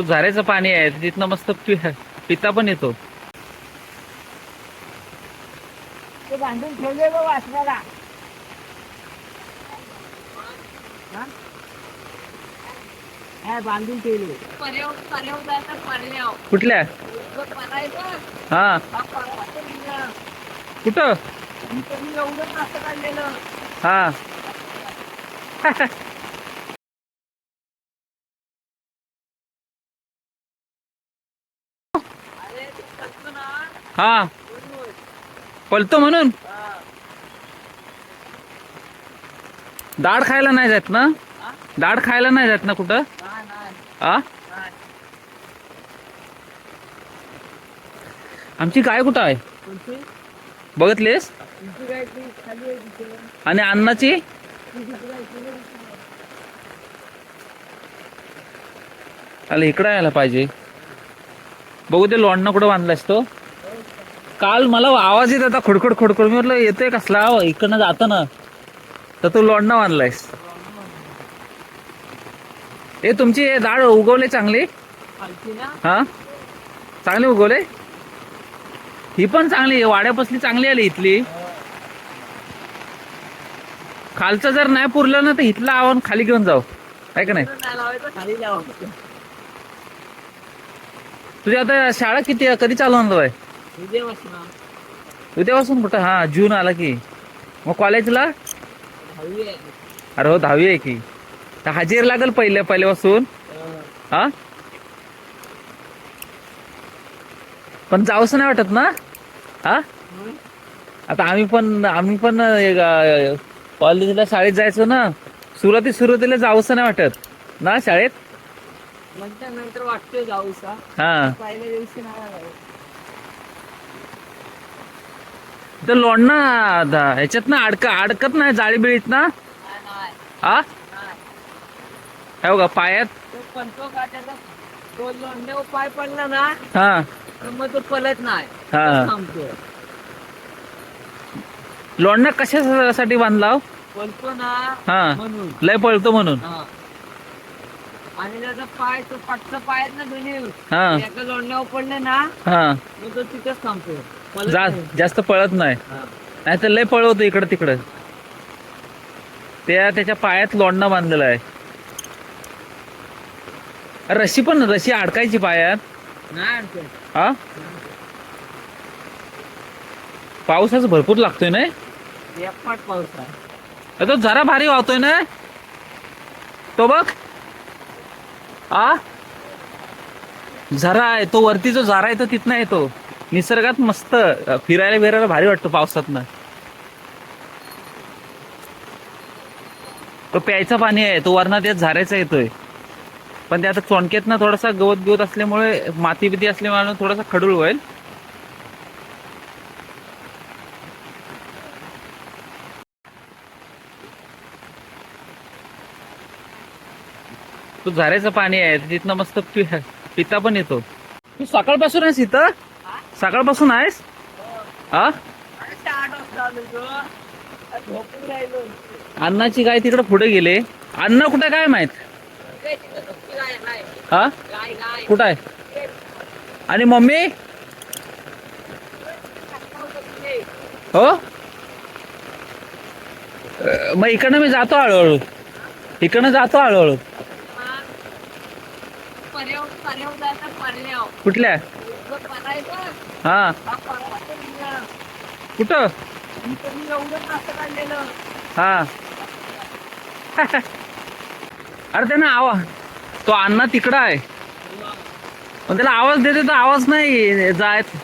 तो झऱ्याचं पाणी आहे तिथनं मस्त पि- पिता पण येतो. ते बांधून ठेवले बघ वाचण्याला हा? बांधून ठेवले. पर्याव पर्याव जायचं पर्याव कुठल्या? हा. हा. कुठं? एवढं काढलेलं हा. हा. पळतो म्हणून. दाढ खायला नाही जात ना? दाढ खायला नाही जात ना कुठं हा. आमची गाय कुठं आहे? बघितलीस. आणि अन्नाची. आला इकडं यायला पाहिजे बघू ते लोणनं कुठं बांधलास तो काल मला आवाज येत होता खुडखुड खुडखुड. मी म्हटलं येतोय कसला? इकडनं जाताना तर तू लोणनं बांधलायस ए तुमची हे डाळ उगवले चांगली? ना? हा? चांगली उगवले? ही पण चांगली वाड्यापासली चांगली आली इथली. खालचं जर नाही पुरलं ना तर इथलं आव्हान खाली घेऊन जाऊ. आहे का नाही? तुझी आता शाळा किती कधी चालू होणार आहे? उद्यापासून. कुठं? हा जून आला की. मग कॉलेजला? अरे हो दहावी आहे की. तर हजेर लागेल पहिले पहिल्यापासून? हा. हा? पण जाऊस नाही वाटत ना? हा? आता आम्ही पण आम्ही पण कॉलेजला शाळेत जायचो ना. सुरुवाती सुरुवातीला जाऊस नाही वाटत. ना शाळेत? नंतर नंतर वाटतोय जाऊसा. हा. पहिल्या दिवशी नाही जाऊ. तर लोणना दा- ह्याच्यात ना अडक अडकत नाही जाळी बिळीत ना? हा. हे बघा पायात. तो पाय पडला ना हा. मग तो पलत नाही. हा. लोणना कशासाठी बांधला? पळतो ना हा. म्हणून. लय पळतो म्हणून. हा. आणि त्याचा पाय तो पाठचा पाय आहेत ना दोन्ही. एका लोंढ्यावर पडले ना हा. मग तो तिथेच थांबतो. जा. जास्त पळत नाही. नाही तर लय पळवतो इकडं तिकडं. त्या त्याच्या पायात लोणना बांधलेला आहे. रशी पण रशी अडकायची पायात. हा? पावसाच भरपूर लागतोय ना पाऊस तो जरा भारी वाहतोय ना? तो बघ. आ? झरा आहे तो वरती जो झरा आहे तो तिथनं येतो. निसर्गात मस्त फिरायला बिरायला भारी वाटतो पावसातनं. तो प्यायचा पाणी आहे तो वरणात येत झारायचा येतोय. पण ते आता चोणक्यात ना थोडासा गवत गवत असल्यामुळे माती बिती असल्यामुळे थोडासा खडूळ होईल. तो झऱ्याचं पाणी आहे तिथनं मस्त पिता पण येतो. तू सकाळपासून आहेस इथं? सकाळपासून आहेस? हा अण्णाची गाय तिकडे पुढे गेले. अण्णा कुठे काय माहीत? हा? कुठं आहे? आणि मम्मी? हो? मग इकडनं मी जातो हळूहळू. इकडनं जातो हळूहळू. कुठल्या? हा. कुठं? हा. अरे त्यांना आवाज तो अण्णा तिकडं आहे. पण त्याला आवाज देते तर आवाज नाही जायत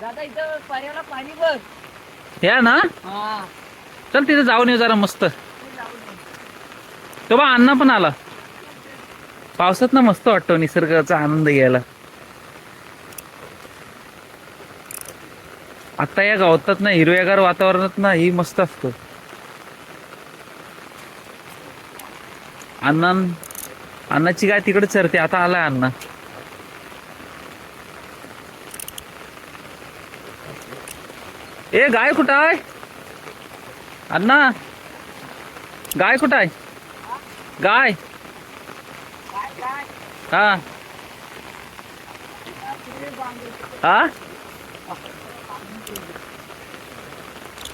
दादा इथं पर्यावला पाणी बघ या ना? चल तिथे जाऊन येऊ जरा मस्त. ते बा अण्णा पण आला. पावसात ना मस्त वाटतो निसर्गाचा आनंद घ्यायला. आता या गावतात ना हिरव्यागार वातावरणात ना ही मस्त असतो. अण्णा अण्णाची गाय तिकडे चरते. आता आलाय अण्णा. ए गाय कुठं आहे? अण्णा गाय कुठं आहे? गाय. हा. हा?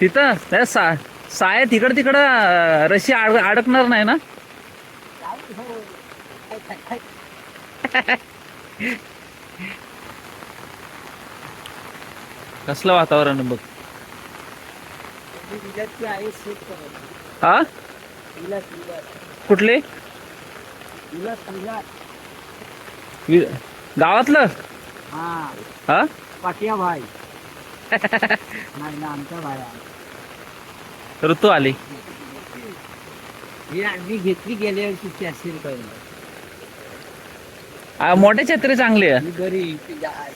तिथं? नाही, सा साया तिकडं तिकडं रशी अड अडकणार नाही ना? कसलं वातावरण आहे बघ विलासची आई शेत करत हा? कुठले? गावातलं? हा. हा? पाटिया भाई. नाही ना आमचा भाई. ऋतू आली. आम्ही घेतली गेल्या वर्षी चारशे रुपये. आ, मोठे छत्री चांगली मी.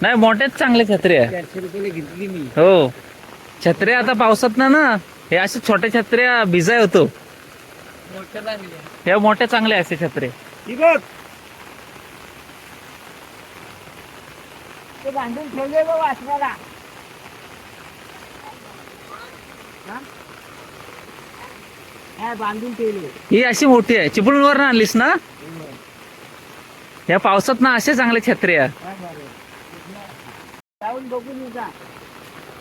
नाही मोठेच चांगले छत्री आहे. घेतली मी. हो. छत्र्या आता पावसात ना ना हे असे छोट्या छत्र्या भिजाय होतो. ह्या मोठ्या चांगल्या असे छत्रे. ही बघ. ते बांधून ठेवले बघ वाचण्याला हा? हा, बांधून ठेवले. ही अशी मोठी आहे. चिपळूणवर आणलीस ना? या पावसात ना असे चांगले छत्रे आहे. हा, बघून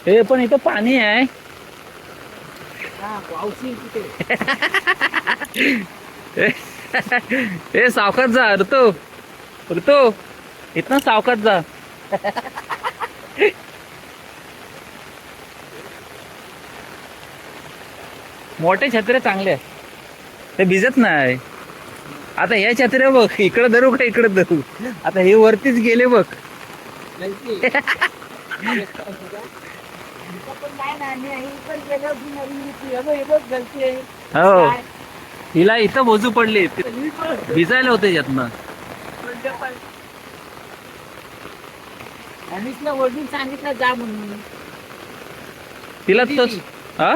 हे पण इथं पाणी आहे. हा सावकात जा ऋतू. ऋतू इथनं सावकात जा. मोठे छत्रे चांगले ते भिजत नाही. आता ह्या छत्र्या बघ इकडे धरू का इकडे धरू? आता हे वरतीच गेले बघ. ही? हिला इथं बोजू पडली. भिजायला होते यातनं. वडून सांगितलं जा म्हणून. तिला तोच हा.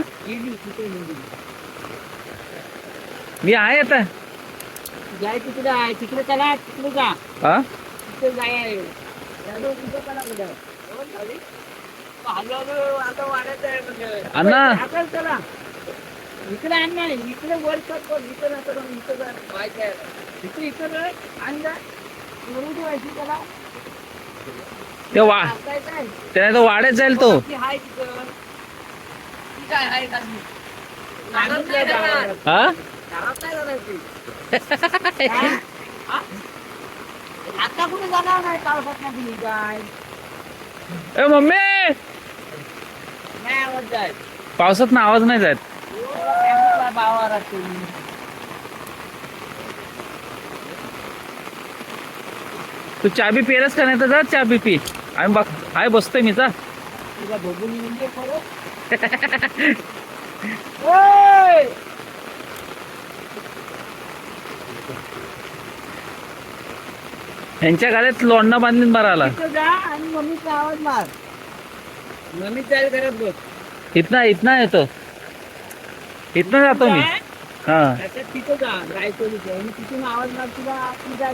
मी आहे आता. जाय तिकडे आहे. तिकडे चला तिकडे जा. हा? जाय. अण्णा. इकडे ना इकडे वर कर कर. इकडे जाऊ, इकडे आहे. इकडे इकडे रे, आण जा. वरून ठेवायची त्याला. ते वा? त्याने तो वाढत जाईल तो? हा? आता कुठे जाणार नाही पावसात नाही काय ए मम्मी पावसात ना आवाज नाही राहते तू चाबी पेरस का नाही तर जा चाबी पी. आम्ही बघ आहे बसतोय मी जा! यांच्या गाड्यात लोंढा बांधलीन बरं आला. आणि मम्मीचा आवाज मार. मम्मी जाईल घरात बघ इथना इथना येतो इथनं जातो मी? हा। तिथं जा आणि तिथून आवाज मार तुला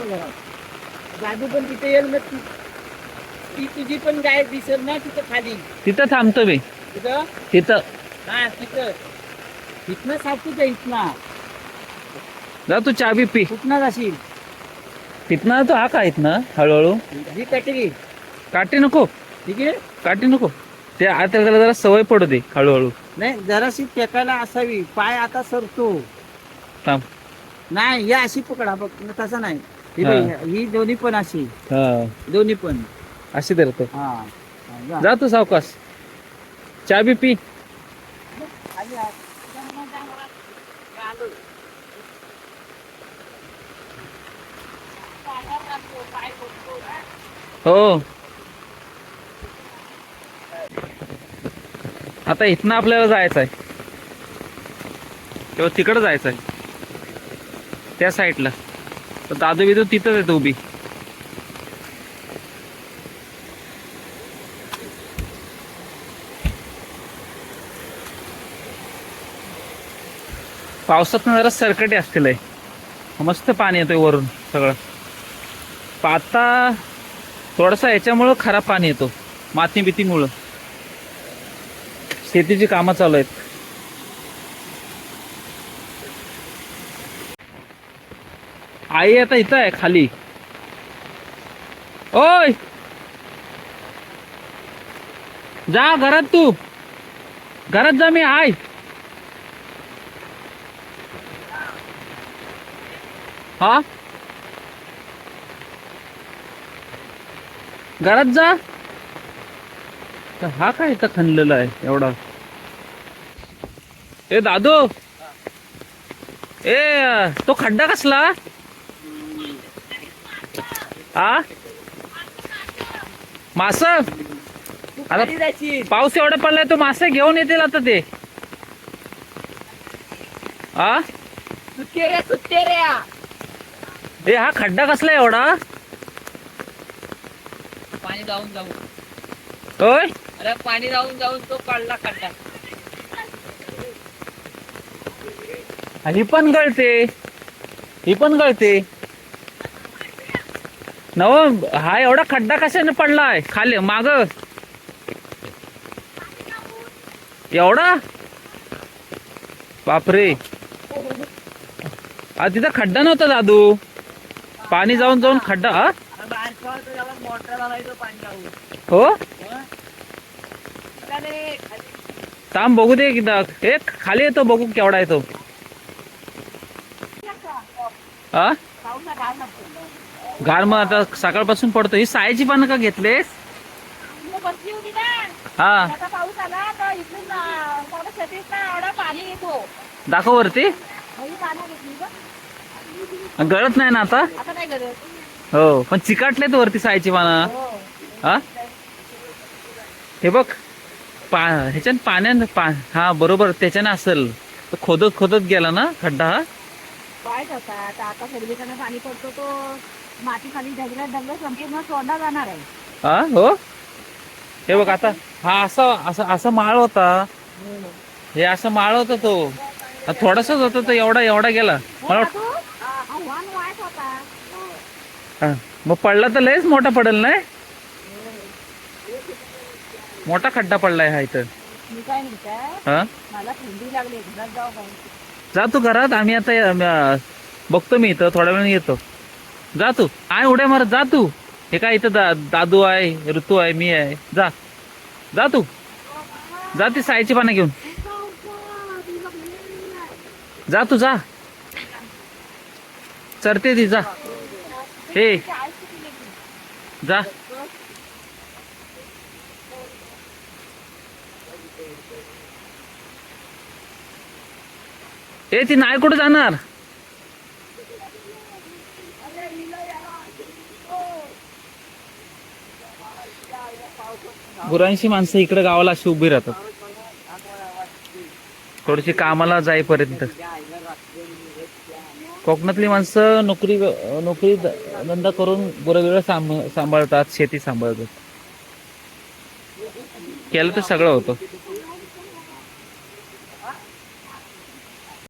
घरात दादू पण तिथे येईल मग ती ती तुझी पण गाय ना तिथं खाली। तिथं थांबतो मी। तिथं? तिथं। हा तिथं. इथनं आहे इथनं. जा तू चाबी पी. कुठनं जाशील? तिथनं तो हा का इथनं? हळूहळू. ही कटरी. काठी नको. ठीक आहे? काठी नको. ते आता त्याला जरा सवय पडू दे हळूहळू. नाही जराशी टेकायला असावी. पाय आता सरतो थांब. नाही ही अशी पकडा बघ तसं नाही. ही. बघ, दोन्ही पण अशी. हा. दोन्ही पण. अशी धरतो हा हा, जा. जा तू सावकाश. पी लागतो, पाय पडतो, हा. आता इथनं आपल्याला जायचं आहे. किंवा तिकडं जायचं आहे. त्या साईडला. तर दादू बिदू तिथंच येतो उभी. पावसात जरा सरकटे असतील मस्त पाणी येतोय वरून सगळं. पाता थोडासा याच्यामुळं खराब पाणी येतो. माती बितीमुळं शेतीची कामं चालू आहेत. आई आता इथं आहे खाली. ओय! जा घरात तू. घरात जा मी आय हा? घरात जा. तर हा काय इथं खणलेला आहे एवढा? ए दादू! ए तो खड्डा कसला? हा मास? पाऊस एवढा पडलाय तो मासे घेऊन येतील आता ते. हा ए हा खड्डा कसला एवढा? पाणी जाऊन जाऊन होय? अरे पाणी जाऊन जाऊन तो काढला खड्डा ही पण गळते. ही पण गळते. नव हा एवढा खड्डा कशाने पडलाय? खाली माग. एवढा? बापरे. आ तिथं खड्डा नव्हता दादू. पाणी जाऊन जाऊन खड्डा हा? मोटर हो? थांब बघू दे ए खाली येतो बघू केवढा येतो. हा गार मग आता सकाळपासून पडतो ही सायची पानं का घेतलेस? हा. दाखव वरती. ही गळत नाही ना आता? हो पण चिकाटलेत वरती सायची पानं. हो. हा? हे बघ. पा ह्याच्यान पाण्यात पा हा बरोबर त्याच्याने असेल. तो खोदत खोदत गेला ना खड्डा हा? काय करता आता पाणी पडतो तो माती खाली ढगला ढगला संपूर्ण सोडला जाणार आहे. हा हो? हे बघ आता हा असा असा असा माळ होता. हे असं माळ होता तो. थोडासाच होता तो एवढा एवढा गेला. मला वाट- तू आव्हान वाट होता. हा. मग पडला तर लयच मोठा पडेल नाही? मोठा खड्डा पडलाय हा इथं. मी काय म्हणताय हा? मला थंडी लागली घरात जाऊ जा तू घरात आम्ही आता अं, बघतो मी इथं थोड्या वेळाने येतो. जा तू आहे उड्या मारत जा तू. हे काय इथं दा, दादू आहे ऋतू आहे मी आहे. जा. जा तू. जा ती सायची पानं घेऊन. जा तू जा. चरते ती जा. हे. जा. ए ती नाही कुठं जाणार? गुरांशी माणसं इकडे गावाला अशी उभी राहतात. थोडीशी कामाला जाईपर्यंत. कोकणातली माणसं नोकरी नोकरी धंदा करून गुरं सांभाळतात शेती सांभाळतात. केलं तर सगळं होतं.